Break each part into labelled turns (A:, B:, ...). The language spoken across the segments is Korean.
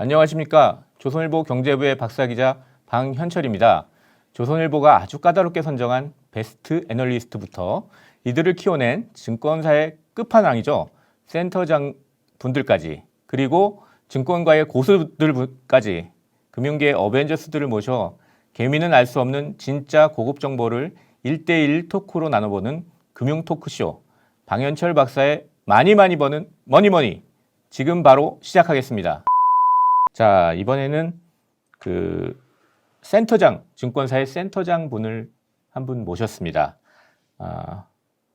A: 안녕하십니까. 조선일보 경제부의 박사기자 방현철입니다. 조선일보가 아주 까다롭게 선정한 베스트 애널리스트부터 이들을 키워낸 증권사의 끝판왕이죠. 센터장 분들까지 그리고 증권가의 고수들까지 금융계의 어벤져스들을 모셔 개미는 알 수 없는 진짜 고급 정보를 1대1 토크로 나눠보는 금융 토크쇼 방현철 박사의 많이 많이 버는 머니머니 지금 바로 시작하겠습니다. 자 이번에는 그 센터장 증권사의 센터장 분을 한 분 모셨습니다. 아,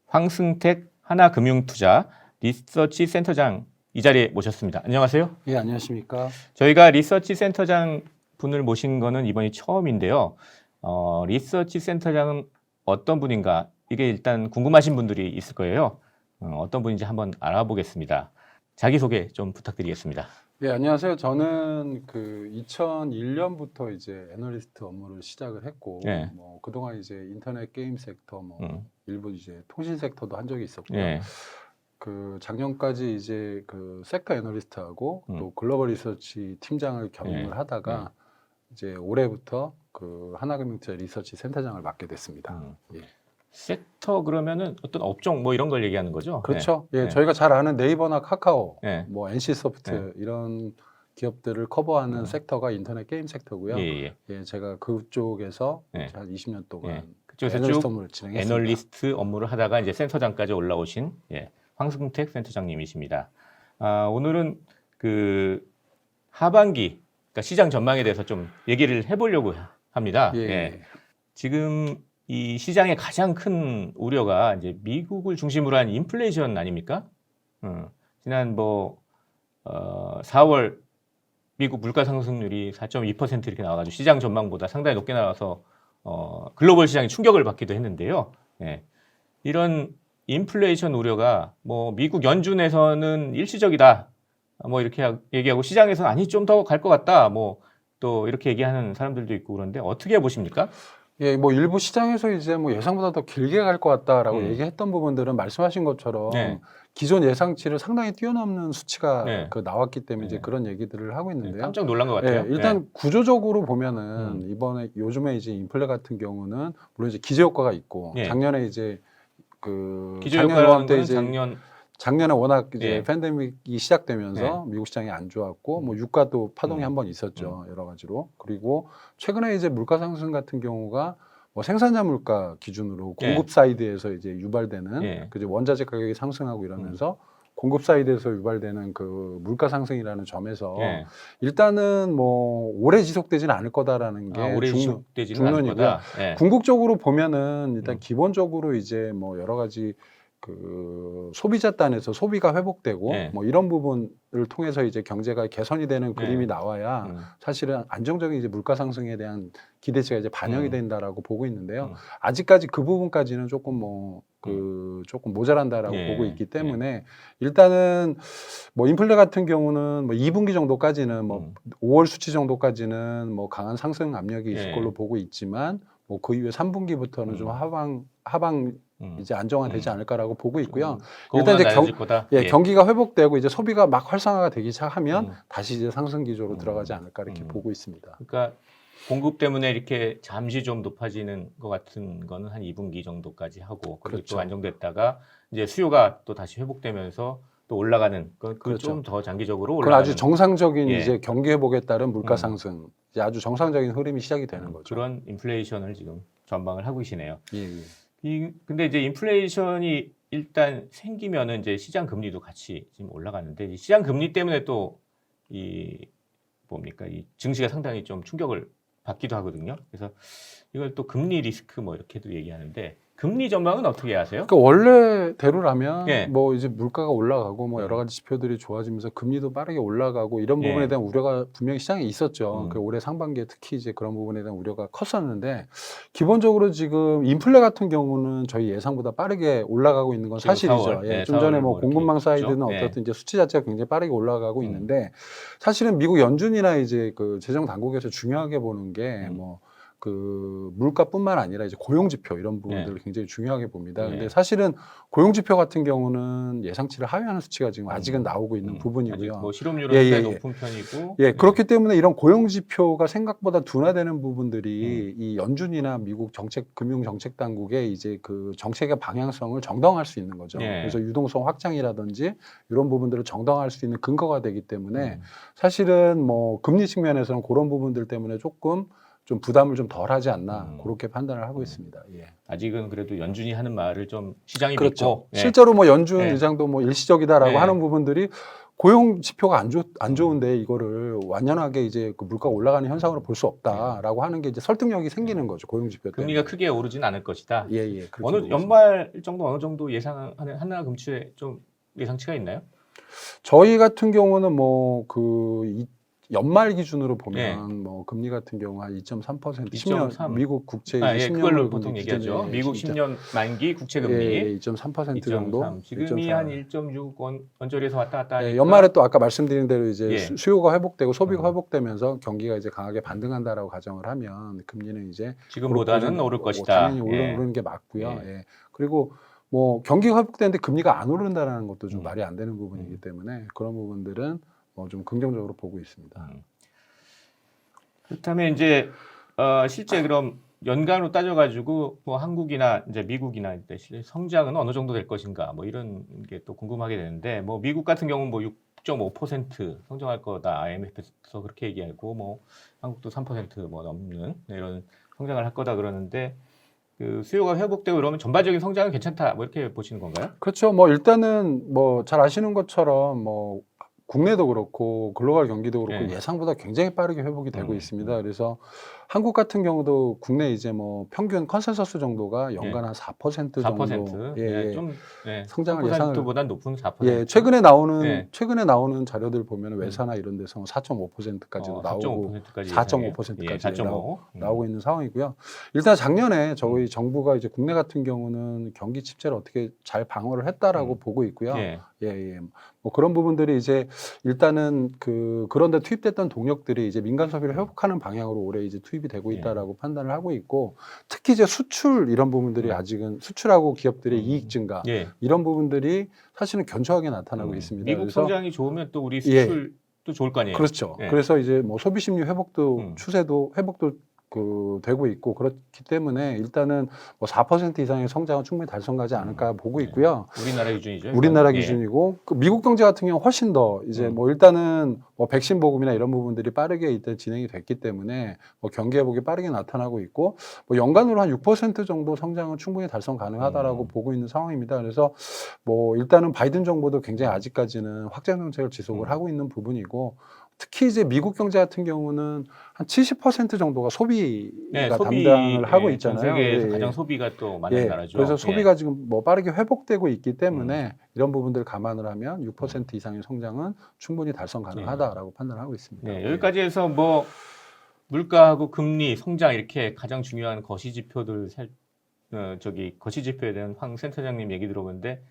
A: 황승택 하나금융투자 리서치 센터장 이 자리에 모셨습니다. 안녕하세요.
B: 예, 안녕하십니까.
A: 저희가 리서치 센터장 분을 모신 거는 이번이 처음인데요. 어, 리서치 센터장은 어떤 분인가 이게 일단 궁금하신 분들이 있을 거예요. 어, 떤 분인지 한번 알아보겠습니다. 자기 소개 좀 부탁드리겠습니다.
B: 예, 안녕하세요. 저는 그 2001년부터 이제 애널리스트 업무를 시작을 했고,
A: 예.
B: 뭐 그동안 이제 인터넷 게임 섹터, 뭐
A: 음,
B: 일부 이제 통신 섹터도 한 적이 있었고요.
A: 예,
B: 그 작년까지 이제 그 섹터 애널리스트하고
A: 음.
B: 또 글로벌 리서치 팀장을 겸임을
A: 예.
B: 하다가 이제 올해부터 그 하나금융투자 리서치 센터장을 맡게 됐습니다.
A: 음.
B: 예.
A: 섹터 그러면은 어떤 업종 뭐 이런 걸 얘기하는 거죠?
B: 그렇죠. 예,
A: 네.
B: 저희가 잘 아는 네이버나 카카오,
A: 네.
B: 뭐 NC 소프트 이런 기업들을 커버하는
A: 음.
B: sek터가 인터넷 게임 섹터고요.
A: 예, 예.
B: 예, 제가 그쪽에서
A: 네.
B: 한 20년 동안
A: 예. 그쪽에서
B: 애널리스트 진행했습니다.
A: 애널리스트 업무를 하다가 이제 센터장까지 올라오신 예, 황승택 센터장님이십니다. 아, 오늘은 그 하반기 그러니까 시장 전망에 대해서 좀 얘기를 해보려고 합니다.
B: 예,
A: 예. 지금 이 시장의 가장 큰 우려가 이제 미국을 중심으로 한 인플레이션 아닙니까? 음, 지난 뭐 어, 4월 미국 물가 상승률이 4.2% 이렇게 나와가지고 시장 전망보다 상당히 높게 나와서 어, 글로벌 시장이 충격을 받기도 했는데요. 예. 이런 인플레이션 우려가 뭐 미국 연준에서는 일시적이다. 뭐 이렇게 하- 얘기하고 시장에서는 아니 좀 더 갈 것 같다. 뭐 또 이렇게 얘기하는 사람들도 있고 그런데 어떻게 보십니까?
B: 예, 뭐 일부 시장에서 이제 뭐 예상보다 더 길게 갈 것 같다라고
A: 음.
B: 얘기했던 부분들은 말씀하신 것처럼
A: 네.
B: 기존 예상치를 상당히 뛰어넘는 수치가
A: 네.
B: 그 나왔기 때문에 이제
A: 네.
B: 그런 얘기들을 하고
A: 네,
B: 있는데요.
A: 깜짝 놀란 것 같아요.
B: 예, 일단 구조적으로 보면은
A: 음.
B: 이번에 요즘에 이제 인플레 같은 경우는 물론 이제 기저 효과가 있고
A: 예.
B: 작년에 이제 그 작년
A: 효과라는 건
B: 이제
A: 작년
B: 작년에 워낙 이제
A: 예.
B: 팬데믹이 시작되면서 미국 시장이 안 좋았고 뭐 유가도 파동이
A: 음.
B: 한번 있었죠 여러 가지로 그리고 최근에 이제 물가 상승 같은 경우가 뭐 생산자 물가 기준으로
A: 예.
B: 공급 사이드에서 이제 유발되는
A: 예.
B: 그 이제 원자재 가격이 상승하고 이러면서 공급 사이드에서 유발되는 그 물가 상승이라는 점에서
A: 예.
B: 일단은 뭐 오래 지속되지는 않을 거다라는 게
A: 아, 올해
B: 중-
A: 지속되지는 않을. 거다. 예.
B: 궁극적으로 보면은 일단
A: 음.
B: 기본적으로 이제 뭐 여러 가지 그 소비자 단에서 소비가 회복되고
A: 네.
B: 뭐 이런 부분을 통해서 이제 경제가 개선이 되는
A: 네.
B: 그림이 나와야
A: 음.
B: 사실은 안정적인 이제 물가 상승에 대한 기대치가 이제 반영이
A: 음.
B: 된다라고 보고 있는데요.
A: 음.
B: 아직까지 그 부분까지는 조금 뭐그 조금 모자란다라고
A: 예,
B: 보고 있기
A: 예.
B: 때문에 일단은 뭐 인플레 같은 경우는 뭐 2분기 정도까지는 뭐
A: 음.
B: 5월 수치 정도까지는 뭐 강한 상승 압력이 있을
A: 예.
B: 걸로 보고 있지만 뭐 그 이후에 3분기부터는 좀
A: 음.
B: 하방 하방
A: 음.
B: 이제 안정화되지
A: 음.
B: 않을까라고 보고 있고요.
A: 그거보다
B: 일단 이제 경-
A: 거다.
B: 예, 경기가 회복되고 이제 소비가 막 활성화가 되기 시작하면
A: 음.
B: 다시 이제 상승 기조로
A: 음.
B: 들어가지 않을까 이렇게
A: 음.
B: 보고 있습니다.
A: 그러니까 공급 때문에 이렇게 잠시 좀 높아지는 것 같은 거는 한 2분기 정도까지 하고 그리고
B: 그렇죠.
A: 또 안정됐다가 이제 수요가 또 다시 회복되면서 또 올라가는
B: 그렇죠.
A: 그좀 더 장기적으로
B: 그건
A: 올라가는
B: 아주 정상적인
A: 예.
B: 이제 경기 회복에 따른 물가
A: 음.
B: 상승, 이제 아주 정상적인 흐름이 시작이 되는
A: 음,
B: 거죠.
A: 그런 인플레이션을 지금 전망을 하고 계시네요.
B: 예, 예.
A: 이 근데 이제 인플레이션이 일단 생기면은 이제 시장 금리도 같이 지금 올라가는데 이 시장 금리 때문에 또 이 뭡니까 이 증시가 상당히 좀 충격을 받기도 하거든요. 그래서 이걸 또 금리 리스크 뭐 이렇게도 얘기하는데 금리 전망은 어떻게 하세요?
B: 그러니까 원래대로라면
A: 예.
B: 뭐 이제 물가가 올라가고 뭐 여러
A: 음.
B: 가지 지표들이 좋아지면서 금리도 빠르게 올라가고 이런
A: 예.
B: 부분에 대한 우려가 분명히 시장에 있었죠.
A: 음.
B: 그 올해 상반기에 특히 이제 그런 부분에 대한 우려가 컸었는데 기본적으로 지금 인플레 같은 경우는 저희 예상보다 빠르게 올라가고 있는 건 사실이죠.
A: 4월,
B: 예,
A: 네,
B: 좀 전에
A: 4월 뭐뭐
B: 공급망. 사이드는
A: 예.
B: 어떻든 이제 수치 자체가 굉장히 빠르게 올라가고
A: 음.
B: 있는데 사실은 미국 연준이나 이제 그 재정 당국에서 중요하게 보는 게
A: 음.
B: 뭐그 물가뿐만 아니라 이제 고용 지표 이런 부분들을 굉장히 중요하게 봅니다.
A: 네.
B: 근데 사실은 고용 지표 같은 경우는 예상치를 하회하는 수치가 지금 아직은
A: 음.
B: 나오고 있는
A: 음,
B: 부분이고요.
A: 뭐 실업률은
B: 예, 예,
A: 굉장히
B: 예.
A: 높은 편이고.
B: 예,
A: 네.
B: 그렇기 때문에 이런 고용 지표가 생각보다 둔화되는 부분들이
A: 음.
B: 이 연준이나 미국 정책 금융 정책 당국의 이제 그 정책의 방향성을 정당할 수 있는 거죠.
A: 예.
B: 그래서 유동성 확장이라든지 이런 부분들을 정당할 수 있는 근거가 되기 때문에
A: 음.
B: 사실은 뭐 금리 측면에서는 그런 부분들 때문에 조금 좀 부담을 좀 덜하지 않나
A: 음.
B: 그렇게 판단을 하고 있습니다. 예.
A: 아직은 그래도 연준이 하는 말을 좀 시장이
B: 그렇죠.
A: 믿고. 예.
B: 실제로 뭐 연준
A: 네.
B: 의장도 뭐 일시적이다라고
A: 네.
B: 하는 부분들이 고용 지표가 안, 좋, 안 좋은데 이거를 완연하게 이제 그 물가가 올라가는 현상으로 볼 수 없다라고 하는 게 이제 설득력이 생기는 거죠 고용 지표 때문에.
A: 금리가 크게 오르진 않을 것이다.
B: 예, 예.
A: 어느
B: 보고 있습니다.
A: 연말 정도 어느 정도 예상하는 하나 금치에 좀 예상치가 있나요?
B: 저희 같은 경우는 뭐 그 연말 기준으로 보면 뭐 금리 같은 경우 한 2.3% 10년
A: 2.3.
B: 미국 국채
A: 아, 예,
B: 10년
A: 그걸로 보통 얘기하죠. 미국
B: 진짜-
A: 10년 만기 국채 금리
B: 예, 예, 2.3% 정도.
A: 2.3. 지금이
B: 2.4.
A: 한1.6 원, 원저리에서 왔다 갔다
B: 예, 연말에 또 아까 말씀드린 대로 이제
A: 예.
B: 수- 수요가 회복되고 소비가
A: 음.
B: 회복되면서 경기가 이제 강하게 반등한다라고 가정을 하면 금리는 이제
A: 지금보다는 오를
B: 뭐
A: 것이다.
B: 당연히
A: 예.
B: 오르는 게 맞고요.
A: 예.
B: 예. 그리고 뭐 경기가 회복되는데 금리가 안 오른다는 것도 좀
A: 음.
B: 말이 안 되는 부분이기
A: 음.
B: 때문에 그런 부분들은 어, 좀 긍정적으로 보고 있습니다.
A: 음. 그렇다면 이제 어, 실제 그럼 연간으로 따져가지고 뭐 한국이나 이제 미국이나 이제 실- 성장은 어느 정도 될 것인가 뭐 이런 게 또 궁금하게 되는데 뭐 미국 같은 경우는 뭐 6.5% 성장할 거다 IMF에서 그렇게 얘기하고 뭐 한국도 3%뭐 넘는 이런 성장을 할 거다 그러는데 그 수요가 회복되고 이러면 전반적인 성장은 괜찮다 뭐 이렇게 보시는 건가요?
B: 그렇죠. 뭐 일단은 뭐 잘 아시는 것처럼 뭐 국내도 그렇고 글로벌 경기도 그렇고
A: 예.
B: 예상보다 굉장히 빠르게 회복이 되고
A: 음,
B: 있습니다. 그래서 한국 같은 경우도 국내 이제 뭐 평균 컨센서스 정도가 연간 한 4% 정도
A: 4%.
B: 예,
A: 예,
B: 예.
A: 좀 예,
B: 성장을 예상을
A: 3%보다 높은 4%.
B: 예, 최근에 나오는
A: 예.
B: 최근에 나오는 자료들 보면 외사나 이런 데서 4.5%까지도
A: 어,
B: 나오고
A: 4.5%까지
B: 4.5% 까지
A: 4.5 음.
B: 나오고 있는 상황이고요. 일단 작년에 저희 정부가 이제 국내 같은 경우는 경기 침체를 어떻게 잘 방어를 했다라고
A: 음.
B: 보고 있고요.
A: 예.
B: 예, 예. 뭐 그런 부분들이 이제 일단은 그 그런데 투입됐던 동력들이 이제 민간 소비를 회복하는 방향으로 올해 이제 투입 이 되고
A: 예.
B: 있다라고 판단을 하고 있고 특히 이제 수출 이런 부분들이
A: 음.
B: 아직은 수출하고 기업들의
A: 음.
B: 이익 증가
A: 예.
B: 이런 부분들이 사실은 견조하게 나타나고
A: 음.
B: 있습니다.
A: 미국
B: 그래서
A: 성장이 좋으면 또 우리
B: 예.
A: 수출도 좋을 거 아니에요.
B: 그렇죠.
A: 예.
B: 그래서 이제 뭐 소비 심리 회복도
A: 음.
B: 추세도 회복도 그 되고 있고 그렇기 때문에 일단은 뭐 4% 이상의 성장은 충분히 달성하지 않을까 보고
A: 네.
B: 있고요.
A: 우리나라 기준이죠.
B: 우리나라
A: 이건. 예.
B: 기준이고 그 미국 경제 같은 경우 는 훨씬 더 이제
A: 음.
B: 뭐 일단은 뭐 백신 보급이나 이런 부분들이 빠르게 일단 진행이 됐기 때문에 뭐 경기 회복이 빠르게 나타나고 있고 뭐 연간으로 한 6% 정도 성장은 충분히 달성 가능하다라고
A: 음.
B: 보고 있는 상황입니다. 그래서 뭐 일단은 바이든 정부도 굉장히 아직까지는 확장 정책을 지속을
A: 음.
B: 하고 있는 부분이고 특히 이제 미국 경제 같은 경우는 한 70% 정도가 소비가
A: 네, 소비,
B: 담당을 하고
A: 예, 전
B: 있잖아요.
A: 세계에서
B: 예,
A: 가장
B: 예.
A: 소비가 또 많은
B: 예,
A: 나라죠.
B: 그래서
A: 예. 음.
B: 소비가 지금 뭐 빠르게 회복되고 있기 때문에 이런 부분들 감안을 하면 6% 이상의 성장은 충분히 달성 가능하다라고 판단하고 있습니다.
A: 네, 여기까지 해서 뭐 물가하고 금리, 성장 이렇게 가장 중요한 거시 지표들 살, 어, 저기 거시 지표에 대한 황 센터장님 얘기 들어보는데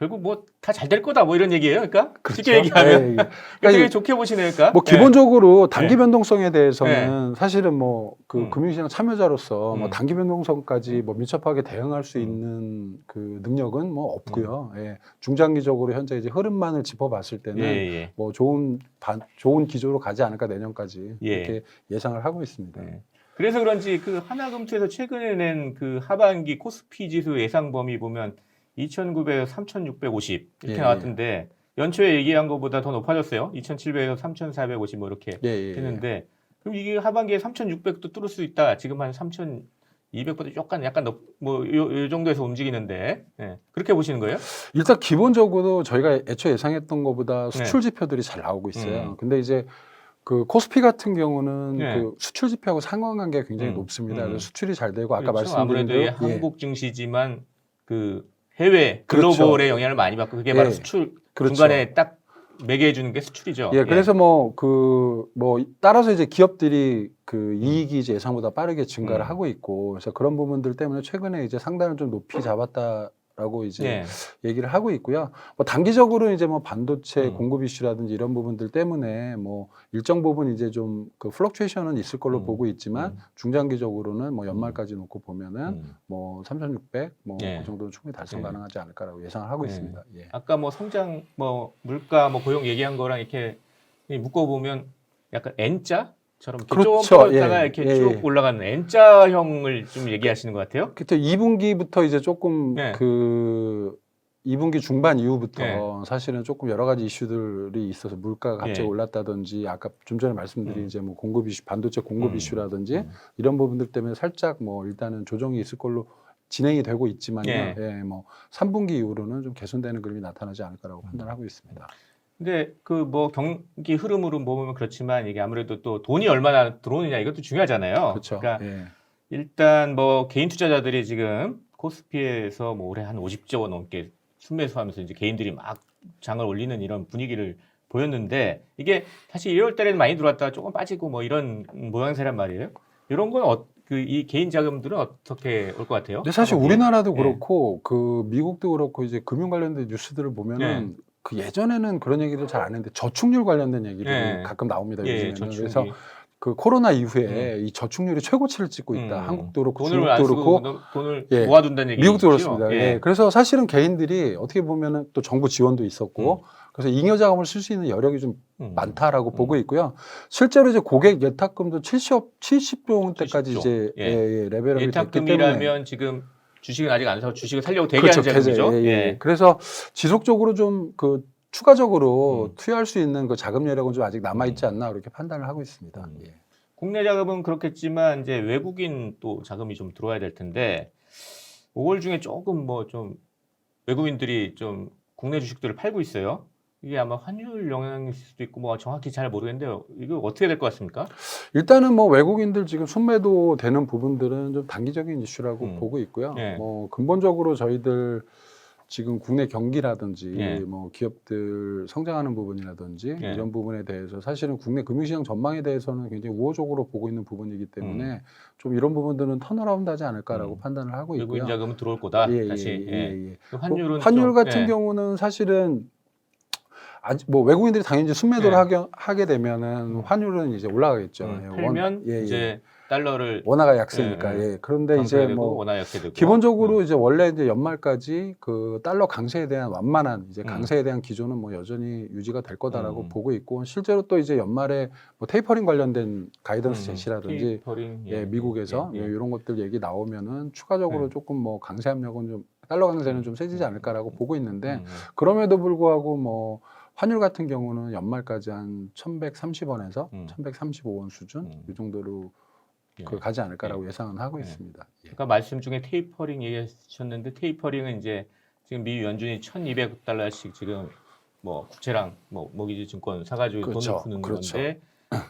A: 결국 뭐 다 잘 될 거다 뭐 이런 얘기예요, 그러니까 쉽게 얘기하면
B: 예, 예. 그러니까
A: 좋게 보시네요, 그러니까.
B: 뭐
A: 예.
B: 기본적으로 단기 변동성에 대해서는 사실은 뭐그
A: 음.
B: 금융시장 참여자로서 뭐
A: 음.
B: 단기 변동성까지 뭐 밀접하게 대응할 수
A: 음.
B: 있는 그 능력은 뭐 없고요. 예. 중장기적으로 현재 이제 흐름만을 짚어봤을 때는
A: 예, 예.
B: 뭐 좋은 반, 좋은 기조로 가지 않을까 내년까지
A: 예.
B: 이렇게 예상을 하고 있습니다.
A: 네. 그래서 그런지 그 하나금투에서 최근에 낸 그 하반기 코스피 지수 예상 범위 보면 2,900에서 3,650 이렇게
B: 예,
A: 나왔던데 연초에 얘기한 것보다 더 높아졌어요. 2,700에서 3,450 뭐 이렇게
B: 예, 예, 예.
A: 했는데 그럼 이게 하반기에 3,600도 뚫을 수 있다. 지금 한 3,200보다 약간 약간 높, 뭐요 요 정도에서 움직이는데 예. 그렇게 보시는 거예요?
B: 일단 기본적으로 저희가 애초 예상했던 것보다 수출 지표들이 잘 나오고 있어요.
A: 네. 음.
B: 근데 이제 그 코스피 같은 경우는
A: 네.
B: 그 수출 지표하고 상관관계가 굉장히
A: 음,
B: 높습니다.
A: 음.
B: 그래서 수출이 잘 되고 아까
A: 그렇죠.
B: 말씀드린
A: 아무래도
B: 대로
A: 이
B: 예,
A: 한국 증시지만 그 해외
B: 그렇죠.
A: 글로벌의 영향을 많이 받고 그게 바로
B: 예.
A: 수출
B: 그렇죠.
A: 중간에 딱 매개해 주는 게 수출이죠.
B: 예, 그래서 뭐그뭐 따라서 이제 기업들이 그 이익이 이제 예상보다 빠르게 증가를
A: 음.
B: 하고 있고 그래서 그런 부분들 때문에 최근에 이제 상단을 좀 높이 잡았다 라고 이제
A: 네.
B: 얘기를 하고 있고요. 뭐 단기적으로 이제 뭐 반도체
A: 음.
B: 공급 이슈라든지 이런 부분들 때문에 뭐 일정 부분 이제 좀 그 플럭추에이션은 있을 걸로
A: 음.
B: 보고 있지만
A: 음.
B: 중장기적으로는 뭐 연말까지 놓고 보면은
A: 음.
B: 뭐 3,600, 뭐
A: 네.
B: 그 정도는 충분히 달성
A: 네.
B: 가능하지 않을까라고 예상을 하고
A: 네.
B: 있습니다. 예.
A: 아까 뭐 성장, 뭐 물가, 뭐 고용 얘기한 거랑 이렇게 묶어 보면 약간 N자 처럼
B: 그렇죠.
A: 좀 떨어졌다가
B: 예.
A: 이렇게
B: 예,
A: 쭉
B: 예.
A: 올라가는 N자형을 좀 얘기하시는 것 같아요.
B: 그때 2분기부터 이제 조금
A: 네.
B: 그 2분기 중반 이후부터
A: 네.
B: 사실은 조금 여러 가지 이슈들이 있어서 물가가 갑자기
A: 예.
B: 올랐다든지 아까 좀 전에 말씀드린
A: 음.
B: 이제 뭐 공급 이슈, 반도체 공급
A: 음.
B: 이슈라든지
A: 음.
B: 이런 부분들 때문에 살짝 뭐 일단은 조정이 있을 걸로 진행이 되고 있지만요.
A: 예.
B: 예, 뭐 3분기 이후로는 좀 개선되는 그림이 나타나지 않을까라고
A: 음.
B: 판단하고 있습니다.
A: 근데 그 뭐 경기 흐름으로 보면 그렇지만 이게 아무래도 또 돈이 얼마나 들어오느냐 이것도 중요하잖아요.
B: 그렇죠.
A: 그러니까
B: 예.
A: 일단 뭐 개인 투자자들이 지금 코스피에서 뭐 올해 한 50조 원 넘게 순매수하면서 이제 개인들이 막 장을 올리는 이런 분위기를 보였는데 이게 사실 1월 달에는 많이 들어왔다가 조금 빠지고 뭐 이런 모양새란 말이에요. 이런 건 어, 그이 개인 자금들은 어떻게 올 것 같아요?
B: 근데 사실? 우리나라도
A: 예.
B: 그렇고 그 미국도 그렇고 이제 금융 관련된 뉴스들을 보면은
A: 네.
B: 그 예전에는 그런 얘기를 잘 안 했는데 저축률 관련된 얘기들이
A: 네.
B: 가끔 나옵니다.
A: 예,
B: 요즘에는.
A: 저축이.
B: 그래서 그 코로나 이후에 이 저축률이 최고치를 찍고 있다.
A: 음.
B: 한국도 그렇고
A: 돈을 안
B: 중국도
A: 쓰고
B: 그렇고
A: 돈을
B: 예.
A: 모아둔다는 얘기죠.
B: 미국도 그렇습니다. 예. 그래서 사실은 개인들이 어떻게 보면은 또 정부 지원도 있었고 그래서 잉여 자금을 쓸 수 있는 여력이 좀
A: 음.
B: 많다라고
A: 음.
B: 보고 있고요. 실제로 이제 고객 예탁금도 70억 70조 원대까지
A: 70조.
B: 이제
A: 예.
B: 예, 예, 레벨업이 됐기 때문에
A: 예탁금이라면 지금 주식은 아직 안 사고 주식을 살려고 대기하는
B: 그렇죠.
A: 자금이죠.
B: 계좌, 예, 예. 그래서 지속적으로 좀 그 추가적으로
A: 음.
B: 투여할 수 있는 그 자금 여력은 좀 아직 남아 있지 않나 이렇게 판단을 하고 있습니다.
A: 음.
B: 예.
A: 국내 자금은 그렇겠지만 이제 외국인 또 자금이 좀 들어와야 될 텐데 5월 중에 조금 뭐 좀 외국인들이 좀 국내 주식들을 팔고 있어요. 이게 아마 환율 영향일 수도 있고 뭐 정확히 잘 모르겠는데요. 이거 어떻게 될 것 같습니까?
B: 일단은 뭐 외국인들 지금 순매도 되는 부분들은 좀 단기적인 이슈라고
A: 음.
B: 보고 있고요.
A: 예.
B: 뭐 근본적으로 저희들 지금 국내 경기라든지
A: 예.
B: 뭐 기업들 성장하는 부분이라든지
A: 예.
B: 이런 부분에 대해서 사실은 국내 금융시장 전망에 대해서는 굉장히 우호적으로 보고 있는 부분이기 때문에 좀 이런 부분들은 턴어라운드하지 않을까라고
A: 음.
B: 판단을 하고
A: 외국인
B: 있고요.
A: 자금은 들어올 거다.
B: 예,
A: 다시.
B: 예,
A: 예.
B: 예, 예.
A: 그 환율은
B: 환율
A: 좀,
B: 같은
A: 예.
B: 경우는 사실은 뭐 외국인들이 당연히 순매도를
A: 예.
B: 하게, 하게 되면은 환율은 이제 올라가겠죠.
A: 음,
B: 예, 원-
A: 팔면
B: 예, 예.
A: 이제 달러를
B: 원화가 약세니까.
A: 예,
B: 예. 그런데 이제 뭐
A: 원화 약세되고
B: 기본적으로
A: 음.
B: 이제 원래 이제 연말까지 그 달러 강세에 대한 완만한 이제
A: 음.
B: 강세에 대한 기조는 뭐 여전히 유지가 될 거다라고
A: 음.
B: 보고 있고 실제로 또 이제 연말에 뭐 테이퍼링 관련된 가이던스
A: 음,
B: 제시라든지
A: 테이퍼링,
B: 예, 미국에서
A: 예, 예.
B: 이런 것들 얘기 나오면은 추가적으로
A: 네.
B: 조금 뭐 강세 압력은 좀 달러 강세는 좀 세지지 않을까라고 보고 있는데
A: 음, 음.
B: 그럼에도 불구하고 뭐 환율 같은 경우는 연말까지 한 1,130원에서
A: 음.
B: 1,135원 수준
A: 음.
B: 이 정도로
A: 예.
B: 그 가지 않을까라고
A: 예.
B: 예상은 하고
A: 예.
B: 있습니다. 예.
A: 아까 말씀 중에 테이퍼링 얘기하셨는데 테이퍼링은 이제 지금 미 연준이 1,200달러씩 지금 뭐 국채랑 뭐 모기지 증권 사가지고
B: 그렇죠.
A: 돈을 푸는
B: 그렇죠.
A: 건데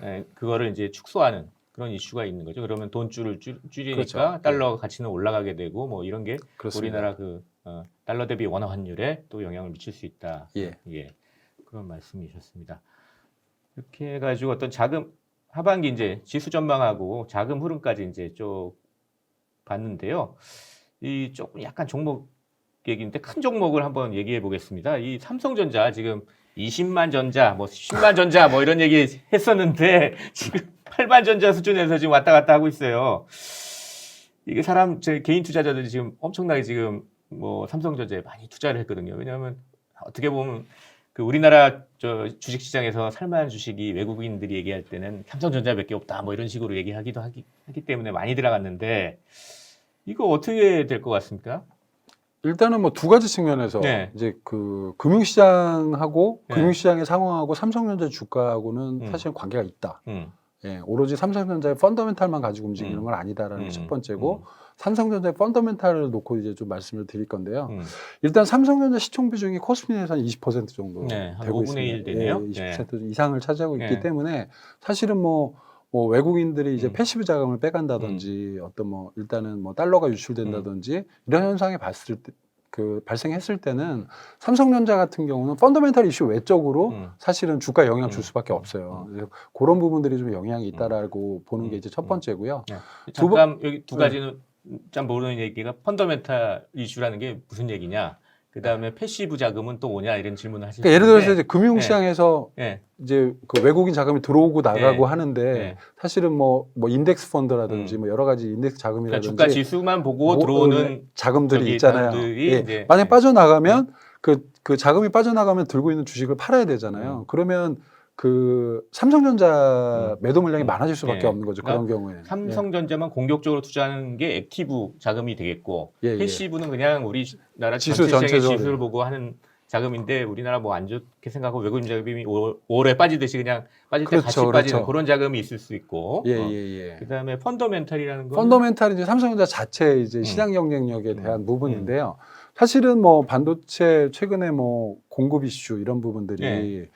A: 에, 그거를 이제 축소하는 그런 이슈가 있는 거죠. 그러면 돈줄을 줄, 줄이니까
B: 그렇죠.
A: 달러 가치는 올라가게 되고 뭐 이런 게
B: 그렇습니다.
A: 우리나라 그 어, 달러 대비 원화 환율에 또 영향을 미칠 수 있다.
B: 예.
A: 예. 그런 말씀이셨습니다. 이렇게 해가지고 어떤 자금 하반기 이제 지수 전망하고 자금 흐름까지 이제 쭉 봤는데요. 이 조금 약간 종목 얘기인데 큰 종목을 한번 얘기해 보겠습니다. 이 삼성전자 지금 20만 전자, 뭐 10만 전자 뭐 이런 얘기 했었는데 지금 8만 전자 수준에서 지금 왔다 갔다 하고 있어요. 이게 사람 제 개인 투자자들이 지금 엄청나게 지금 뭐 삼성전자에 많이 투자를 했거든요. 왜냐하면 어떻게 보면 그 우리나라 저 주식 시장에서 살만한 주식이 외국인들이 얘기할 때는 삼성전자밖에 없다 뭐 이런 식으로 얘기하기도 하기, 하기 때문에 많이 들어갔는데 이거 어떻게 될 것 같습니까?
B: 일단은 뭐 두 가지 측면에서
A: 네.
B: 이제 그 금융시장하고
A: 네.
B: 금융시장의 상황하고 삼성전자 주가하고는
A: 음.
B: 사실 관계가 있다.
A: 음,
B: 예, 오로지 삼성전자의 펀더멘탈만 가지고 움직이는
A: 음.
B: 건 아니다라는
A: 음,
B: 게첫 번째고 삼성전자의 펀더멘탈을 놓고 이제 좀 말씀을 드릴 건데요.
A: 음,
B: 일단 삼성전자 시총 비중이 코스피에서 한20% 정도
A: 네, 한
B: 되고
A: 5분의 1
B: 있습니다.
A: 되네요.
B: 예, 20% 이상을 차지하고 있기
A: 네.
B: 때문에 사실은 뭐, 뭐 외국인들이 이제
A: 음.
B: 패시브 자금을 빼간다든지 어떤 뭐 일단은 뭐 달러가 유출된다든지 이런 현상이 봤을 때 그 발생했을 때는 삼성전자 같은 경우는 펀더멘탈 이슈 외적으로
A: 음.
B: 사실은 주가 영향 줄
A: 음.
B: 수밖에 없어요. 그래서 그런 부분들이 좀 영향이 있다라고 보는 게 이제 첫
A: 음.
B: 번째고요.
A: 네.
B: 두
A: 잠깐 여기 두
B: 네.
A: 가지는 잘 모르는 얘기가 펀더멘탈 이슈라는 게 무슨 얘기냐. 그 다음에 패시브 자금은 또 오냐 이런 질문을 하시는
B: 그러니까 예를 들어서 이제 금융시장에서
A: 예,
B: 이제 그 외국인 자금이 들어오고 나가고
A: 네.
B: 하는데
A: 네.
B: 사실은 뭐, 뭐 인덱스 펀드라든지
A: 음.
B: 뭐 여러 가지 인덱스
A: 그러니까
B: 자금이라든지
A: 주가 지수만 보고
B: 뭐,
A: 들어오는
B: 자금들이
A: 저기
B: 있잖아요.
A: 자금들이
B: 예.
A: 이제-
B: 만약
A: 네.
B: 빠져나가면 그, 그 자금이 빠져나가면 들고 있는 주식을 팔아야 되잖아요.
A: 음.
B: 그러면 그 삼성전자 매도 물량이
A: 음.
B: 많아질 수밖에
A: 예.
B: 없는 거죠. 그런 경우에.
A: 삼성전자만 공격적으로 투자하는 게 액티브 자금이 되겠고
B: 예, 예.
A: 패시브는 그냥 우리나라
B: 지수
A: 전체 시장의. 지수를 보고 하는 자금인데 우리나라 뭐 안 좋게 생각하고 외국인 자금이 올- 올해 빠지듯이 그냥 빠질 때
B: 그렇죠,
A: 같이
B: 그렇죠.
A: 빠지는 그런 자금이 있을 수 있고
B: 예,
A: 어.
B: 예, 예.
A: 그다음에 펀더멘탈이라는 건
B: 펀더멘탈이 이제 삼성전자 자체 이제
A: 음.
B: 시장 경쟁력에
A: 음.
B: 대한 부분인데요. 사실은 뭐 반도체 최근에 뭐 공급 이슈 이런 부분들이
A: 네.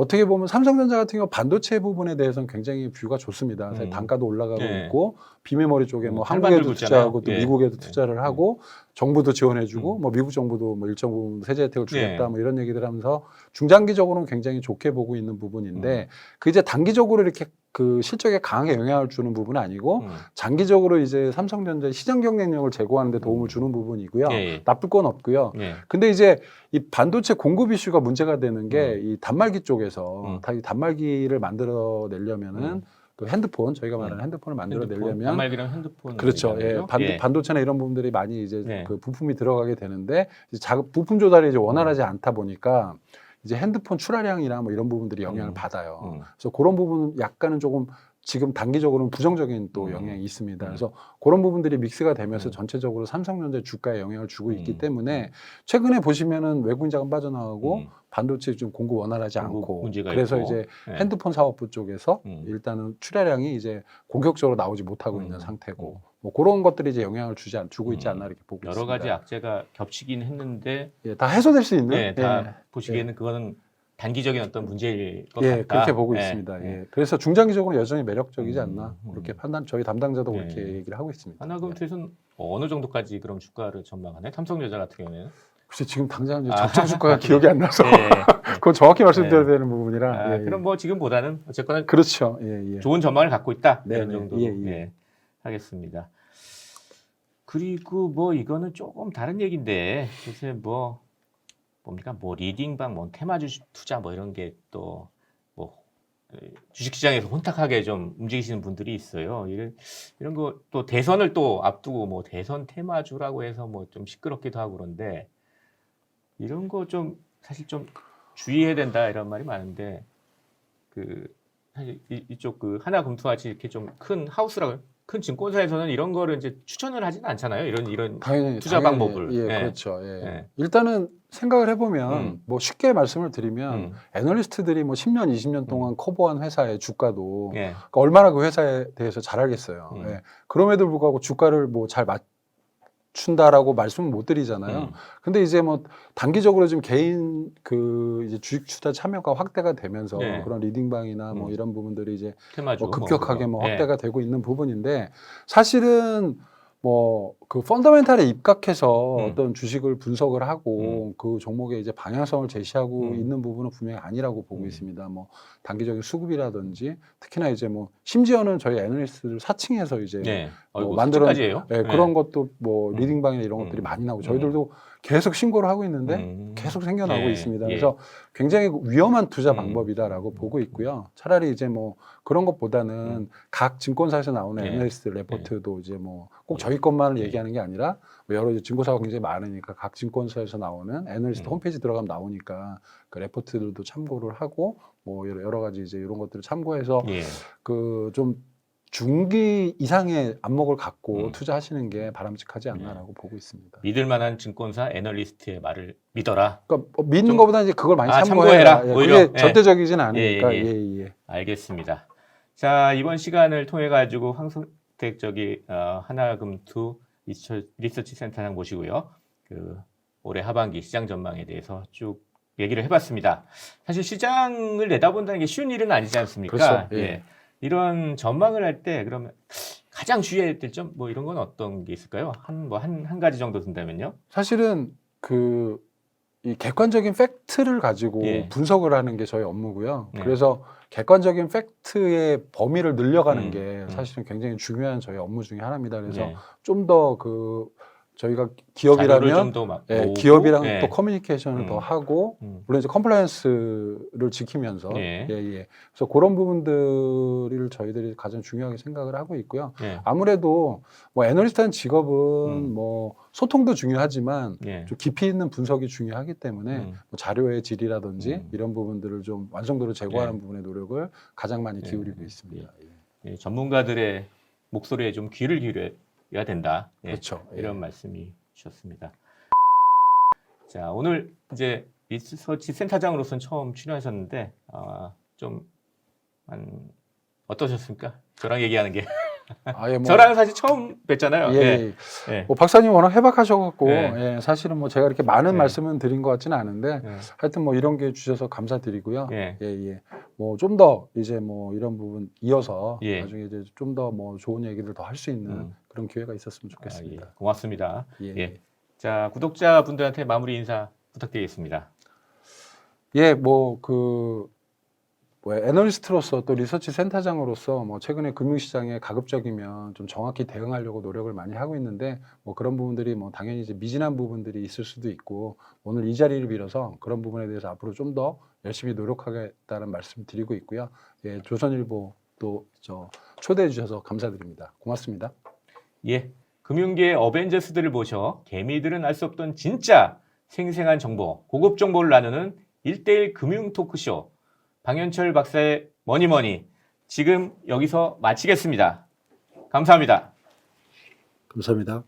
B: 어떻게 보면 삼성전자 같은 경우 반도체 부분에 대해서는 굉장히 뷰가 좋습니다. 사실
A: 음.
B: 단가도 올라가고
A: 네.
B: 있고 비메모리 쪽에 뭐
A: 음, 팔
B: 한국에도. 투자하고 또
A: 예.
B: 미국에도
A: 네.
B: 투자를 하고 정부도 지원해주고
A: 음.
B: 뭐 미국 정부도 뭐 일정 부분 세제 혜택을 주겠다
A: 네.
B: 뭐 이런 얘기들 하면서 중장기적으로는 굉장히 좋게 보고 있는 부분인데
A: 음.
B: 그 이제 단기적으로 이렇게 그 실적에 강하게 영향을 주는 부분은 아니고
A: 음.
B: 장기적으로 이제 삼성전자의 시장 경쟁력을 제고하는 데 도움을 주는 부분이고요.
A: 예, 예.
B: 나쁠 건 없고요.
A: 예.
B: 근데 이제 이 반도체 공급 이슈가 문제가 되는 게이 단말기 쪽에서
A: 음.
B: 단말기를 만들어 내려면은
A: 음.
B: 그 핸드폰 저희가 말하는
A: 음.
B: 핸드폰을 만들어 내려면
A: 단말기랑 핸드폰
B: 그렇죠. 예, 반?
A: 예.
B: 반도체나 이런 부분들이 많이 이제
A: 네.
B: 그 부품이 들어가게 되는데 이제 자, 부품 조달이 이제 원활하지 않다 보니까 이제 핸드폰 출하량이나 뭐 이런 부분들이 영향을
A: 음.
B: 받아요.
A: 음.
B: 그래서 그런 부분은 약간은 조금 지금 단기적으로는 부정적인 또
A: 음.
B: 영향이 있습니다.
A: 음.
B: 그래서 그런 부분들이 믹스가 되면서
A: 음.
B: 전체적으로 삼성전자 주가에 영향을 주고 있기
A: 음.
B: 때문에 최근에 보시면은 외국인 자금 빠져나가고
A: 음.
B: 반도체 좀 공급 원활하지
A: 공급
B: 않고
A: 문제가
B: 그래서
A: 있고.
B: 이제
A: 예.
B: 핸드폰 사업부 쪽에서
A: 음.
B: 일단은 출하량이 이제 공격적으로 나오지 못하고
A: 음.
B: 있는 상태고 뭐 그런 것들이 이제 영향을 주지 않, 주고 있지
A: 음.
B: 않나 이렇게 보고
A: 여러
B: 있습니다.
A: 가지 악재가 겹치긴 했는데
B: 예, 다 해소될 수 있는
A: 네, 다
B: 예,
A: 보시기에는 그거는 단기적인 어떤 문제일 것
B: 예,
A: 같다.
B: 그렇게 보고
A: 예,
B: 있습니다.
A: 예.
B: 예. 그래서 중장기적으로 여전히 매력적이지
A: 음,
B: 않나
A: 음.
B: 그렇게 판단 저희 담당자도
A: 예.
B: 그렇게 얘기를 하고 있습니다.
A: 하나금투에서는 어느 정도까지 그럼 주가를 전망하나요? 삼성전자 같은 경우에는
B: 글쎄 지금 당장 이제
A: 아,
B: 적정 주가가 기억이 안 나서
A: 예, 예.
B: 그건 정확히 말씀드려야
A: 네.
B: 되는 부분이라
A: 아,
B: 예, 예.
A: 그럼 뭐 지금보다는 어쨌거나
B: 그렇죠. 예, 예.
A: 좋은 전망을 갖고 있다
B: 네,
A: 이런
B: 네.
A: 정도로
B: 예,
A: 예,
B: 예.
A: 하겠습니다. 그리고 뭐 이거는 조금 다른 얘기인데 요새 뭐 뭡니까 뭐 리딩방 뭐 테마 주식 투자 뭐 이런 게 또 뭐 주식시장에서 혼탁하게 좀 움직이시는 분들이 있어요. 이런 이런 거 또 대선을 또 앞두고 뭐 대선 테마주라고 해서 뭐 좀 시끄럽기도 하고 그런데 이런 거 좀 사실 좀 주의해야 된다 이런 말이 많은데 그 사실 이, 이쪽 그 하나 금투같이 이렇게 좀 큰 하우스라고 큰 증권사에서는 이런 거를 이제 추천을 하지는 않잖아요. 이런 이런
B: 당연히
A: 투자
B: 당연히,
A: 방법을.
B: 예,
A: 예.
B: 그렇죠. 예.
A: 예.
B: 일단은 생각을 해보면
A: 음.
B: 뭐 쉽게 말씀을 드리면
A: 음,
B: 애널리스트들이 뭐 10년, 20년 동안 커버한 회사의 주가도
A: 예.
B: 그러니까 얼마나 그 회사에 대해서 잘 알겠어요.
A: 음.
B: 예. 그럼에도 불구하고 주가를 뭐 잘 맞 춘다라고 말씀은 못 드리잖아요.
A: 음,
B: 근데 이제 뭐 단기적으로 지금 개인 그 이제 주식 투자 참여가 확대가 되면서
A: 네.
B: 그런 리딩방이나 뭐
A: 음.
B: 이런 부분들이 이제
A: 테마주
B: 뭐 급격하게 뭐
A: 그거. 예.
B: 확대가 되고 있는 부분인데 사실은 뭐 그 펀더멘탈에 입각해서
A: 음.
B: 어떤 주식을 분석을 하고 그 종목의 이제 방향성을 제시하고
A: 음.
B: 있는 부분은 분명히 아니라고 보고
A: 음.
B: 있습니다. 뭐 단기적인 수급이라든지 특히나 이제 뭐 심지어는 저희 애널리스트들 사칭해서 이제
A: 네.
B: 뭐 만들어-?
A: 예,
B: 그런 것도 뭐
A: 음.
B: 리딩방이나 이런
A: 음.
B: 것들이 많이 나오고
A: 음.
B: 저희들도 계속 신고를 하고 있는데
A: 음.
B: 계속 생겨나고
A: 예,
B: 있습니다.
A: 예.
B: 그래서 굉장히 위험한 투자
A: 음.
B: 방법이다라고 보고 있고요. 차라리 이제 뭐 그런 것보다는
A: 음.
B: 각 증권사에서 나오는
A: 예.
B: 애널리스트 레포트도 이제 뭐 꼭 저희 것만을
A: 예.
B: 얘기하는 게 아니라 뭐 여러 증권사가 굉장히 많으니까 각 증권사에서 나오는 애널리스트
A: 음.
B: 홈페이지 들어가면 나오니까 그 레포트들도 참고를 하고 뭐 여러 여러 가지 이제 이런 것들을 참고해서
A: 예.
B: 그좀 중기 이상의 안목을 갖고
A: 음.
B: 투자하시는 게 바람직하지 않나라고 보고 있습니다.
A: 믿을 만한 증권사 애널리스트의 말을 믿어라.
B: 그러니까 뭐 믿는
A: 좀-
B: 것보다 이제 그걸 많이
A: 아,
B: 참고해라.
A: 참고해라,
B: 예,
A: 오히려.
B: 그게
A: 예.
B: 절대적이진 않으니까.
A: 예,
B: 예,
A: 예,
B: 예.
A: 알겠습니다. 자 이번 시간을 통해 가지고 황성택 저기 어, 하나금투 리서- 리서치 센터장 모시고요. 그 올해 하반기 시장 전망에 대해서 쭉 얘기를 해봤습니다. 사실 시장을 내다본다는 게 쉬운 일은 아니지 않습니까?
B: 그렇죠. 예.
A: 예. 이런 전망을 할 때 그러면 가장 주의해야 될 점 뭐 이런 건 어떤 게 있을까요? 한 뭐 한 한 가지 정도 든다면요.
B: 사실은 그 이 객관적인 팩트를 가지고
A: 예.
B: 분석을 하는 게 저희 업무고요.
A: 네.
B: 그래서 객관적인 팩트의 범위를 늘려가는
A: 음,
B: 게
A: 음.
B: 사실은 굉장히 중요한 저희 업무 중에 하나입니다. 그래서
A: 네.
B: 좀더 그 저희가 기업이라면 예, 기업이랑
A: 예.
B: 또 커뮤니케이션을
A: 음.
B: 더 하고
A: 음.
B: 물론 이제 컴플라이언스를 지키면서
A: 예.
B: 예, 예. 그래서 그런 부분들을 저희들이 가장 중요하게 생각을 하고 있고요.
A: 예.
B: 아무래도 뭐 애널리스트라는 직업은
A: 음.
B: 뭐 소통도 중요하지만
A: 예.
B: 좀 깊이 있는 분석이 중요하기 때문에
A: 음.
B: 뭐 자료의 질이라든지
A: 음.
B: 이런 부분들을 좀 완성도를 제고하는
A: 예.
B: 부분에 노력을 가장 많이
A: 예.
B: 기울이고 있습니다. 예.
A: 예, 전문가들의 목소리에 좀 귀를 기울여 야 된다. 예.
B: 그렇죠. 예.
A: 이런 말씀이 주셨습니다. 자, 오늘 이제 리서치 센터장으로서는 처음 출연하셨는데 아, 좀 한, 어떠셨습니까? 저랑 얘기하는 게
B: 아 예 뭐
A: 저랑 사실 처음 뵀잖아요.
B: 예,
A: 예.
B: 예.
A: 예.
B: 뭐 박사님 워낙 해박하셔갖고
A: 네.
B: 예, 사실은 뭐 제가 이렇게 많은
A: 네.
B: 말씀은 드린 것 같지는 않은데
A: 예.
B: 하여튼 뭐 이런 게 주셔서 감사드리고요.
A: 예.
B: 예, 예. 뭐 좀 더 이제 뭐 이런 부분 이어서
A: 예.
B: 나중에 이제 좀 더 뭐 좋은 얘기를 더 할 수 있는
A: 음.
B: 그런 기회가 있었으면
A: 아,
B: 좋겠습니다.
A: 예. 고맙습니다.
B: 예.
A: 예. 자, 구독자 분들한테 마무리 인사 부탁드리겠습니다.
B: 예, 뭐그 뭐 애널리스트로서 또 리서치 센터장으로서 뭐 최근에 금융시장에 가급적이면 좀 정확히 대응하려고 노력을 많이 하고 있는데 뭐 그런 부분들이 뭐 당연히 이제 미진한 부분들이 있을 수도 있고 오늘 이 자리를 빌어서 그런 부분에 대해서 앞으로 좀 더 열심히 노력하겠다는 말씀 드리고 있고요. 예, 조선일보 또 저 초대해 주셔서 감사드립니다. 고맙습니다.
A: 예. 금융계의 어벤져스들을 모셔 개미들은 알 수 없던 진짜 생생한 정보, 고급 정보를 나누는 일대일 금융 토크쇼. 방현철 박사의 머니머니. 지금 여기서 마치겠습니다. 감사합니다.
B: 감사합니다.